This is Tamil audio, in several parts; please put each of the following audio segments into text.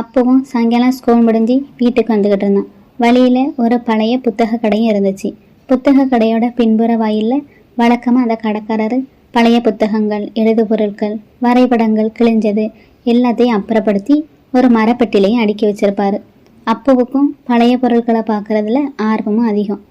அப்போவும் சாயங்காலம் ஸ்கூல் முடிஞ்சு வீட்டுக்கு வந்துக்கிட்டு இருந்தான். வழியில் ஒரு பழைய புத்தக கடையும் இருந்துச்சு. புத்தக கடையோட பின்புற வாயிலில் வழக்கமாக அந்த கடைக்காரர் பழைய புத்தகங்கள் எழுது பொருட்கள் வரைபடங்கள் கிழிஞ்சது எல்லாத்தையும் அப்புறப்படுத்தி ஒரு மரப்பெட்டிலையும் அடுக்கி வச்சிருப்பாரு. அப்போவுக்கும் பழைய பொருட்களை பார்க்கறதுல ஆர்வமும் அதிகம்.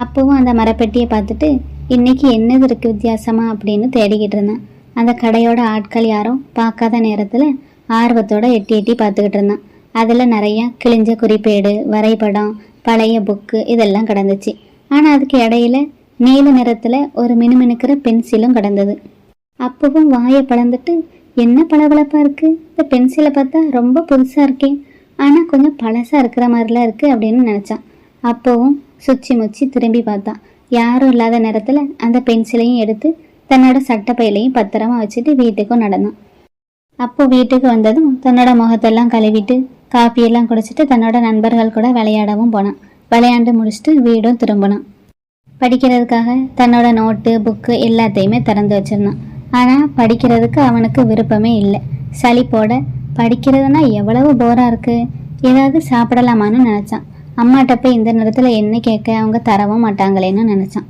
அப்போவும் அந்த மரப்பெட்டியை பார்த்துட்டு இன்னைக்கு என்னது இருக்குது வித்தியாசமா? அப்படின்னு தேடிக்கிட்டு இருந்தேன். அந்த கடையோட ஆட்கள் யாரும் பார்க்காத நேரத்தில் ஆர்வத்தோட எட்டி எட்டி பார்த்துக்கிட்டு இருந்தான். அதில் நிறையா கிழிஞ்ச குறிப்பேடு வரைபடம் பழைய புக்கு இதெல்லாம் கிடந்துச்சு. ஆனால் அதுக்கு இடையில நீல நிறத்தில் ஒரு மினுமினுக்கிற பென்சிலும் கிடந்தது. அப்பவும் வாயை பழந்துட்டு என்ன பளபளப்பாக இருக்கு? இந்த பென்சிலை பார்த்தா ரொம்ப புதுசாக இருக்கே. ஆனால் கொஞ்சம் பழசாக இருக்கிற மாதிரிலாம் இருக்கு அப்படின்னு நினச்சான். அப்பவும் சுச்சி முச்சி திரும்பி பார்த்தான். யாரும் இல்லாத நேரத்தில் அந்த பென்சிலையும் எடுத்து தன்னோட சட்டப்பையிலையும் பத்திரமா வச்சுட்டு வீட்டுக்கும் நடந்தான். அப்போ வீட்டுக்கு வந்ததும் தன்னோட முகத்தெல்லாம் கழுவிட்டு காப்பியெல்லாம் குடிச்சிட்டு தன்னோட நண்பர்கள் கூட விளையாடவும் போனான். விளையாண்டு முடிச்சுட்டு வீடும் திரும்பினான். படிக்கிறதுக்காக தன்னோட நோட்டு புக்கு எல்லாத்தையுமே திறந்து வச்சிருந்தான். ஆனால் படிக்கிறதுக்கு அவனுக்கு விருப்பமே இல்லை. சளிப்போட படிக்கிறதுனா எவ்வளவு போராக இருக்குது ஏதாவது சாப்பிடலாமான்னு நினச்சான். அம்மாட்ட போய் இந்த நேரத்தில் என்ன கேட்க அவங்க தரவும் மாட்டாங்களேன்னு நினச்சான்.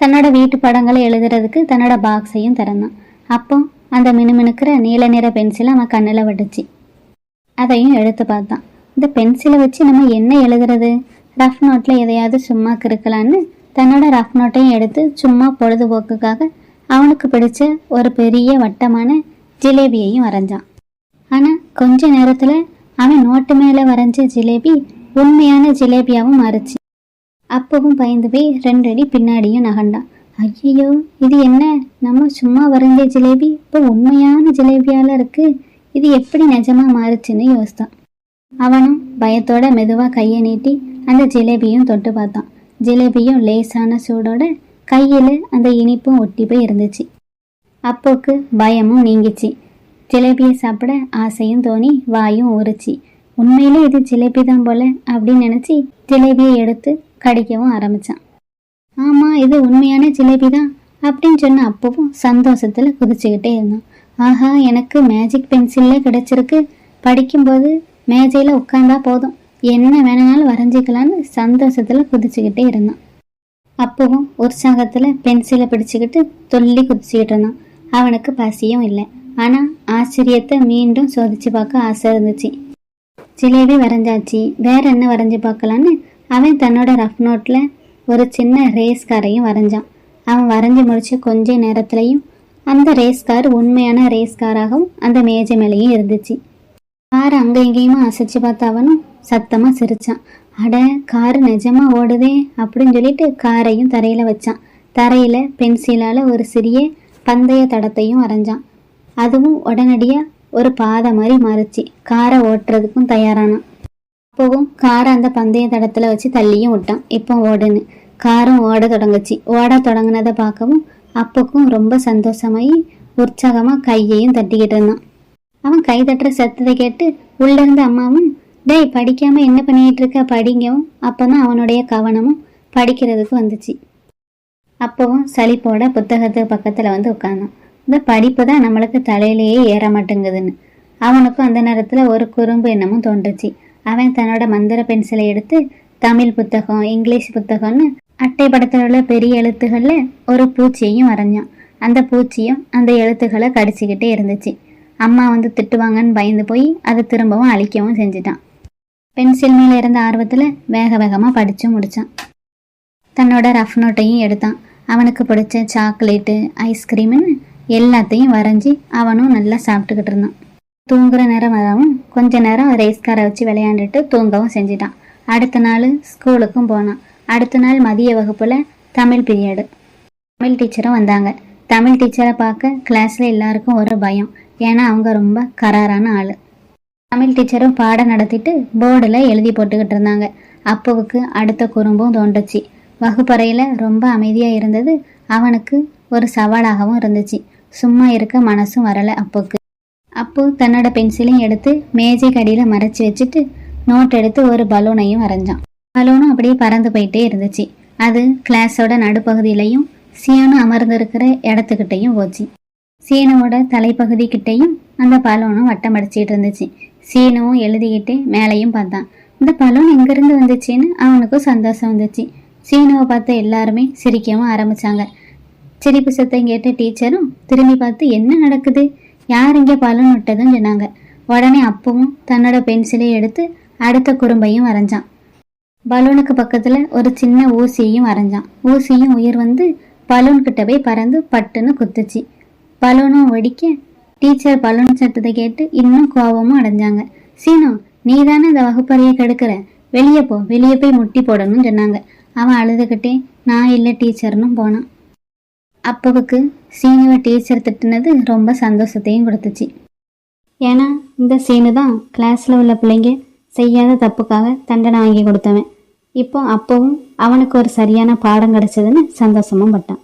தன்னோட வீட்டு படங்களை எழுதுறதுக்கு தன்னோட பாக்ஸையும் திறந்தான். அப்போ அந்த மினுமினுக்கிற நீல நிற பென்சிலை அவன் கண்ணில் விட்டுச்சு அதையும் எடுத்து பார்த்தான். இந்த பென்சிலை வச்சு நம்ம என்ன எழுதுறது? ரஃப் நோட்டில் எதையாவது சும்மா கிறுக்கலான்னு தன்னோட ரஃப் நோட்டையும் எடுத்து சும்மா பொழுதுபோக்குக்காக அவனுக்கு பிடிச்ச ஒரு பெரிய வட்டமான ஜிலேபியையும் வரைஞ்சான். ஆனால் கொஞ்ச நேரத்தில் அவன் நோட்டு மேலே வரைஞ்ச ஜிலேபி உண்மையான ஜிலேபியாவும் மாறுச்சு. அப்பவும் பயந்து போய் ரெண்டு அடி பின்னாடியும் நகண்டான் ஐயோ இது என்ன? நம்ம சும்மா வரைஞ்ச ஜிலேபி? இப்போ உண்மையான ஜிலேபியால இருக்கு. இது எப்படி நிஜமா மாறுச்சுன்னு யோசித்தான். அவனும் பயத்தோட மெதுவாக கையை நீட்டி அந்த ஜிலேபியும் தொட்டு பார்த்தான். ஜிலேபியும் லேசான சூடோட கையில் அந்த இனிப்பும் ஒட்டி போய் இருந்துச்சு. அப்போக்கு பயமும் நீங்கிச்சு. ஜிலேபியை சாப்பிட ஆசையும் தோணி வாயும் ஊறுச்சு. உண்மையிலே இது ஜிலேபி தான் போல அப்படின்னு நினச்சி ஜிலேபியை எடுத்து கடிக்கவும் ஆரம்பித்தான் ஆமாம் இது உண்மையான ஜிலேபி தான் அப்படின்னு சொன்ன அப்பவும் சந்தோஷத்தில் குதிச்சுக்கிட்டே இருந்தான். ஆஹா எனக்கு மேஜிக் பென்சில்ல கிடச்சிருக்கு. படிக்கும்போது மேஜையில் உட்காந்தா போதும். என்ன வேணும்னாலும் வரைஞ்சிக்கலான்னு சந்தோஷத்தில் குதிச்சுக்கிட்டே இருந்தான். அப்பவும் உற்சாகத்தில் பென்சிலை பிடிச்சிக்கிட்டு தொல்லி குதிச்சுக்கிட்டு இருந்தான். அவனுக்கு பசியும் இல்லை. ஆனால் ஆச்சரியத்தை மீண்டும் சோதிச்சு பார்க்க ஆசை இருந்துச்சு. ஜிலேபி வரைஞ்சாச்சு. வேற என்ன வரைஞ்சி பார்க்கலான்னு அவன் தன்னோட ரஃப் நோட்டில் ஒரு சின்ன ரேஸ் காரையும் வரைஞ்சான். அவன் வரைஞ்சி முடிச்ச கொஞ்ச நேரத்துலையும் அந்த ரேஸ் கார் உண்மையான ரேஸ் காராகவும் அந்த மேஜை மேலேயும் இருந்துச்சு. கார் அங்கே இங்கேயுமா அசைச்சு பார்த்தாவனும் சத்தமாக சிரிச்சான். அட கார் நிஜமாக ஓடுதே அப்படின்னு சொல்லிட்டு காரையும் தரையில் வச்சான். தரையில் பென்சிலால் ஒரு சிறிய பந்தய தடத்தையும் வரைஞ்சான். அதுவும் உடனடியாக ஒரு பாதை மாதிரி மாறுச்சு. காரை ஓட்டுறதுக்கும் தயாரானான். அப்போவும் காரை அந்த பந்தய தடத்தில் வச்சு தள்ளியும் விட்டான். இப்போ ஓடுன்னு. காரும் ஓட தொடங்குச்சு. ஓட தொடங்குனதை பார்க்கவும் அப்போக்கும் ரொம்ப சந்தோஷமாயி உற்சாகமாக கையையும் தட்டிக்கிட்டு இருந்தான். அவன் கை தட்டுற சத்தத்தை கேட்டு உள்ளிருந்த அம்மாவும் டேய் படிக்காமல் என்ன பண்ணிகிட்டு இருக்க? படிங்கவும். அப்போ தான் அவனுடைய கவனமும் படிக்கிறதுக்கு வந்துச்சு. அப்போவும் சளிப்போட புத்தகத்துக்கு பக்கத்தில் வந்து உட்காந்தான் இந்த படிப்பு தான் நம்மளுக்கு தலையிலேயே ஏற மாட்டேங்குதுன்னு. அவனுக்கும் அந்த நேரத்தில் ஒரு குறும்பு எண்ணமும் தோன்றுச்சு. அவன் தன்னோட மந்திர பென்சிலை எடுத்து தமிழ் புத்தகம் இங்கிலீஷ் புத்தகம்னு அட்டை படத்தில் உள்ள பெரிய எழுத்துக்கள்ல ஒரு பூச்சியையும் வரைஞ்சான் அந்த பூச்சியும் அந்த எழுத்துக்களை கடிச்சுக்கிட்டே இருந்துச்சு. அம்மா வந்து திட்டுவாங்கன்னு பயந்து போய் அதை திரும்பவும் அழிக்கவும் செஞ்சிட்டான். பென்சில் மேல இருந்த ஆர்வத்துல வேக வேகமா படித்து முடிச்சான். தன்னோட ரஃப் நோட்டையும் எடுத்தான். அவனுக்கு பிடிச்ச சாக்லேட்டு ஐஸ்கிரீம்னு எல்லாத்தையும் வரைஞ்சி அவனும் நல்லா சாப்பிட்டுக்கிட்டு இருந்தான். தூங்குற நேரம் வரவும் கொஞ்ச நேரம் ரேஸ் காரை வச்சு விளையாண்டுட்டு தூங்கவும் செஞ்சிட்டான். அடுத்த நாள் ஸ்கூலுக்கும் போனான். அடுத்த நாள் மதிய வகுப்புல தமிழ் பீரியடு தமிழ் டீச்சரும் வந்தாங்க. தமிழ் டீச்சரை பார்க்க கிளாஸ்ல எல்லாருக்கும் ஒரு பயம். ஏன்னா அவங்க ரொம்ப கராரான ஆள். தமிழ் டீச்சரும் பாடம் நடத்திட்டு போர்டில் எழுதி போட்டுக்கிட்டு இருந்தாங்க. அப்புவுக்கு அடுத்த குறும்பும் தோன்றுச்சு. வகுப்பறையில் ரொம்ப அமைதியாக இருந்தது அவனுக்கு ஒரு சவாலாகவும் இருந்துச்சு. சும்மா இருக்க மனசும் வரலை அப்போக்கு. அப்பு தன்னோட பென்சிலையும் எடுத்து மேஜை கடியில் மறைச்சி வச்சுட்டு நோட் எடுத்து ஒரு பலூனையும் வரைஞ்சான் பலூனும் அப்படியே பறந்து போயிட்டே இருந்துச்சு. அது கிளாஸோட நடுப்பகுதியிலையும் சியானு அமர்ந்திருக்கிற இடத்துக்கிட்டையும் போச்சு. சீனுவோட தலைப்பகுதி கிட்டேயும் அந்த பலூனும் வட்டம் அடிச்சிட்டு இருந்துச்சு. சீனுவும் எழுதிக்கிட்டே மேலையும் பார்த்தான். இந்த பலூன் எங்கிருந்து வந்துச்சுன்னு அவனுக்கும் சந்தோஷம் வந்துச்சு. சீனுவை பார்த்து எல்லாருமே சிரிக்கவும் ஆரம்பிச்சாங்க. சிரிப்பு சத்தம் கேட்ட டீச்சரும் திரும்பி பார்த்து என்ன நடக்குது? யார் இங்கே பலூன் விட்டதுன்னு சொன்னாங்க. உடனே அப்பவும் தன்னோட பென்சிலை எடுத்து அடுத்த குறும்பையும் வரைஞ்சான். பலூனுக்கு பக்கத்தில் ஒரு சின்ன ஊசியையும் வரைஞ்சான். ஊசியும் உயிர் வந்து பலூன் கிட்ட போய் பறந்து பட்டுன்னு குத்துச்சு. பலூனும் வெடிக்க டீச்சர் பலூன் சத்தத்தை கேட்டு இன்னும் கோபமும் அடைஞ்சாங்க. சீனோ நீ தானே இந்த வகுப்பறையை கெடுக்கிற? வெளியே போ வெளியே போய் முட்டி போடணும்னு சொன்னாங்க. அவன் அழுதுகிட்டே நான் இல்லை டீச்சர்னும் போனான். அப்போவுக்கு சீனுவை டீச்சர் திட்டுனது ரொம்ப சந்தோஷத்தையும் கொடுத்துச்சு. ஏன்னா இந்த சீனு தான் கிளாஸில் உள்ள பிள்ளைங்க செய்யாத தப்புக்காக தண்டனை வாங்கி கொடுத்தவன். இப்போ அப்பவும் அவனுக்கு ஒரு சரியான பாடம் கிடச்சதுன்னு சந்தோஷமும் பட்டான்.